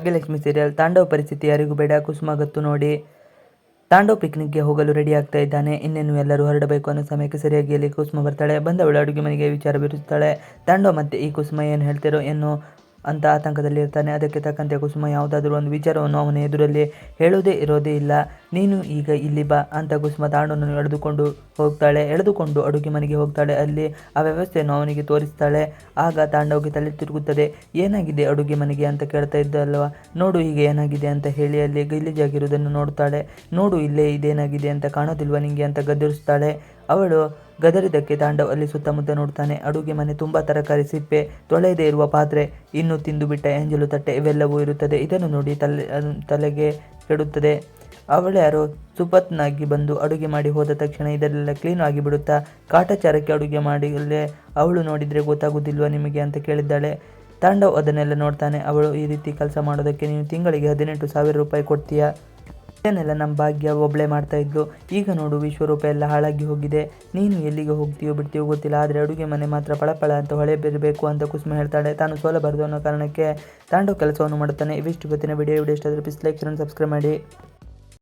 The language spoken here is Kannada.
ಭಾಗ್ಯಲಕ್ಷ್ಮಿ ಸೀರಿಯಲ್ ತಾಂಡವ ಪರಿಸ್ಥಿತಿ ಯಾರಿಗೂ ಬೇಡ. ಕುಸುಮಾಗತ್ತು ನೋಡಿ ತಾಂಡವ್ ಪಿಕ್ನಿಕ್ಗೆ ಹೋಗಲು ರೆಡಿ ಆಗ್ತಾ ಇದ್ದಾನೆ. ಇನ್ನೇನು ಎಲ್ಲರೂ ಹೊರಡಬೇಕು ಅನ್ನೋ ಸಮಯಕ್ಕೆ ಸರಿಯಾಗಿ ಅಲ್ಲಿ ಕುಸುಮ ಬರ್ತಾಳೆ? ಬಂದವಳು ಅಡುಗೆ ಮನೆಗೆ ವಿಚಾರ ಬೀರುತ್ತಾಳೆ ತಾಂಡವ ಮತ್ತೆ ಈ ಕುಸುಮ ಏನು ಹೇಳ್ತಿರೋ, ಏನು ಅಂತ ಆತಂಕದಲ್ಲಿ ಇರ್ತಾನೆ. ಅದಕ್ಕೆ ತಕ್ಕಂತೆ ಕುಸುಮ ಯಾವುದಾದ್ರೂ ಒಂದು ವಿಚಾರವನ್ನು ಅವನ ಎದುರಲ್ಲಿ ಹೇಳೋದೇ ಇರೋದೇ ಇಲ್ಲ. ನೀನು ಈಗ ಇಲ್ಲಿ ಬಾ ಅಂತ ಕುಸುಮ ತಾಂಡವನ್ನು ಎಳೆದುಕೊಂಡು ಹೋಗ್ತಾಳೆ. ಎಳೆದುಕೊಂಡು ಅಡುಗೆ ಮನೆಗೆ ಹೋಗ್ತಾಳೆ. ಅಲ್ಲಿ ಆ ವ್ಯವಸ್ಥೆಯನ್ನು ಅವನಿಗೆ ತೋರಿಸ್ತಾಳೆ. ಆಗ ತಾಂಡವ್ಗೆ ತಲೆ ತಿರುಗುತ್ತದೆ. ಏನಾಗಿದೆ ಅಡುಗೆ ಮನೆಗೆ ಅಂತ ಕೇಳ್ತಾ ಇದ್ದಲ್ವಾ ನೋಡು ಹೀಗೆ ಏನಾಗಿದೆ ಅಂತ ಹೇಳಿ ಅಲ್ಲಿ ಗಲೀಜಾಗಿರುವುದನ್ನು ನೋಡ್ತಾಳೆ. ನೋಡು ಇಲ್ಲೇ ಇದೇನಾಗಿದೆ ಅಂತ ಕಾಣೋದಿಲ್ವಾ ನಿಂಗೆ ಅಂತ ಗದರಿಸ್ತಾಳೆ. ಅವಳು ಗದರಿದಕ್ಕೆ ತಾಂಡವ್ ಅಲ್ಲಿ ಸುತ್ತಮುತ್ತ ನೋಡ್ತಾನೆ. ಅಡುಗೆ ಮನೆ, ತುಂಬ ತರಕಾರಿ, ಸಿಪ್ಪೆ, ತೊಳೆಯದೇ ಇರುವ ಪಾತ್ರೆ, ಇನ್ನು ತಿಂದು ಬಿಟ್ಟ ಎಂಜಲು ತಟ್ಟೆ ಇವೆಲ್ಲವೂ ಇರುತ್ತದೆ. ಇದನ್ನು ನೋಡಿ ತಲೆ ತಲೆಗೆ ಕೆಡುತ್ತದೆ. ಅವಳು ಯಾರೋ ಸುಪತ್ನಾಗಿ ಬಂದು ಅಡುಗೆ ಮಾಡಿ ಹೋದ ತಕ್ಷಣ ಇದೆಲ್ಲ ಕ್ಲೀನ್ ಆಗಿ ಬಿಡುತ್ತಾ ಕಾಟಾಚಾರಕ್ಕೆ ಅಡುಗೆ ಮಾಡಿ ಅಲ್ಲೇ ಅವಳು ನೋಡಿದರೆ ಗೊತ್ತಾಗೋದಿಲ್ವಾ ನಿಮಗೆ ಅಂತ ಕೇಳಿದ್ದಾಳೆ. ತಾಂಡವ್ ಅದನ್ನೆಲ್ಲ ನೋಡ್ತಾನೆ. ಅವಳು ಈ ರೀತಿ ಕೆಲಸ ಮಾಡೋದಕ್ಕೆ ನೀವು ತಿಂಗಳಿಗೆ ಹದಿನೆಂಟು ಸಾವಿರ ರೂಪಾಯಿ ಕೊಡ್ತೀಯಾ? ಇದನ್ನೆಲ್ಲ ನಮ್ಮ ಭಾಗ್ಯ ಒಬ್ಳೆ ಮಾಡ್ತಾ ಇದ್ಲು? ಈಗ ನೋಡು, ವಿಶ್ವರೂಪ ಎಲ್ಲ ಹಾಳಾಗಿ ಹೋಗಿದೆ. ನೀನು ಎಲ್ಲಿಗೆ ಹೋಗ್ತೀಯೋ ಬಿಡ್ತೀಯೋ ಗೊತ್ತಿಲ್ಲ, ಆದರೆ ಅಡುಗೆ ಮನೆ ಮಾತ್ರ ಪಳಪಳ ಅಂತ ಹೊಳೆ ಬರಬೇಕು ಅಂತ ಕುಸುಮ ಹೇಳ್ತಾಳೆ. ತಾನು ಸೋಲಬಾರದು ಅನ್ನೋ ಕಾರಣಕ್ಕೆ ತಾಂಡೋ ಕೆಲಸವನ್ನು ಮಾಡುತ್ತಾನೆ. ಇವಿಷ್ಟು ಗೊತ್ತಿನ ವಿಡಿಯೋ ವಿಡಿಯೋ ಇಷ್ಟ ಆದರೆ ಪ್ಲೀಸ್ ಲೈಕ್ ಸಬ್ಸ್ಕ್ರೈಬ್ ಮಾಡಿ.